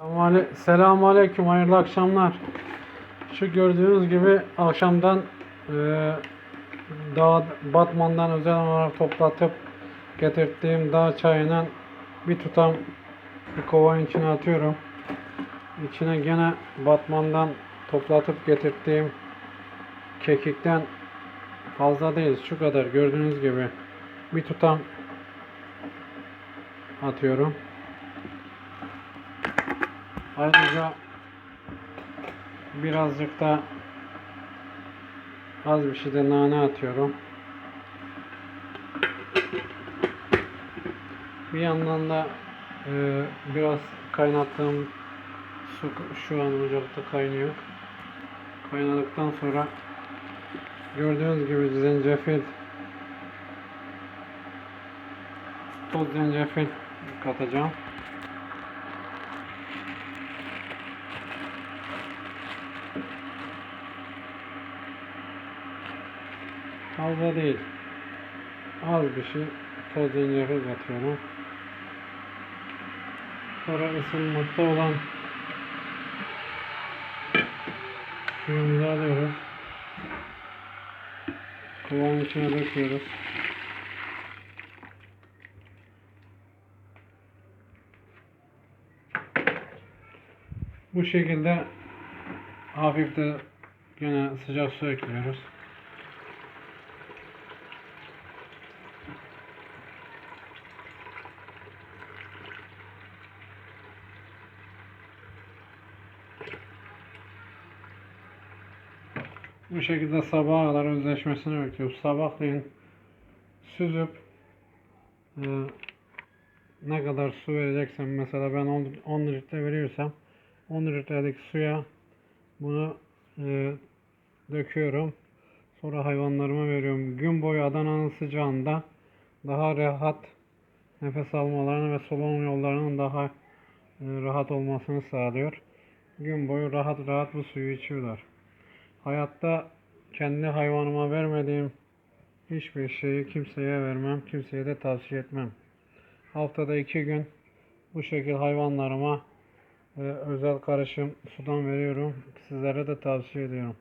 Selamünale- Selamünaleyküm, hayırlı akşamlar. Şu gördüğünüz gibi akşamdan e, dağ, Batman'dan özel olarak toplatıp getirdiğim dağ çayının bir tutam bir kovanın içine atıyorum. İçine gene Batman'dan toplatıp getirdiğim kekikten fazla değil. Şu kadar gördüğünüz gibi bir tutam atıyorum. Ayrıca birazcık da az bir şey de nane atıyorum. Bir yandan da e, biraz kaynattığım su şu an ocakta kaynıyor. Kaynadıktan sonra gördüğünüz gibi zencefil toz zencefil katacağım. Fazla değil. Az bir şey toz zencefil katıyorum. Sonra ısınmakta olan suyumuzu alıyoruz. Kovanın içine döküyoruz. Bu şekilde hafif de yine sıcak su ekliyoruz. Bu şekilde sabaha kadar özleşmesini bekliyoruz. Sabahleyin süzüp e, ne kadar su vereceksem mesela ben 10, 10 litre veriyorsam 10 litrelik suya bunu e, döküyorum. Sonra hayvanlarıma veriyorum. Gün boyu Adana'nın sıcağında daha rahat nefes almalarını ve solunum yollarının daha e, rahat olmasını sağlıyor. Gün boyu rahat rahat bu suyu içiyorlar. Hayatta kendi hayvanıma vermediğim hiçbir şeyi kimseye vermem, kimseye de tavsiye etmem. Haftada iki gün bu şekilde hayvanlarıma özel karışım sudan veriyorum. Sizlere de tavsiye ediyorum.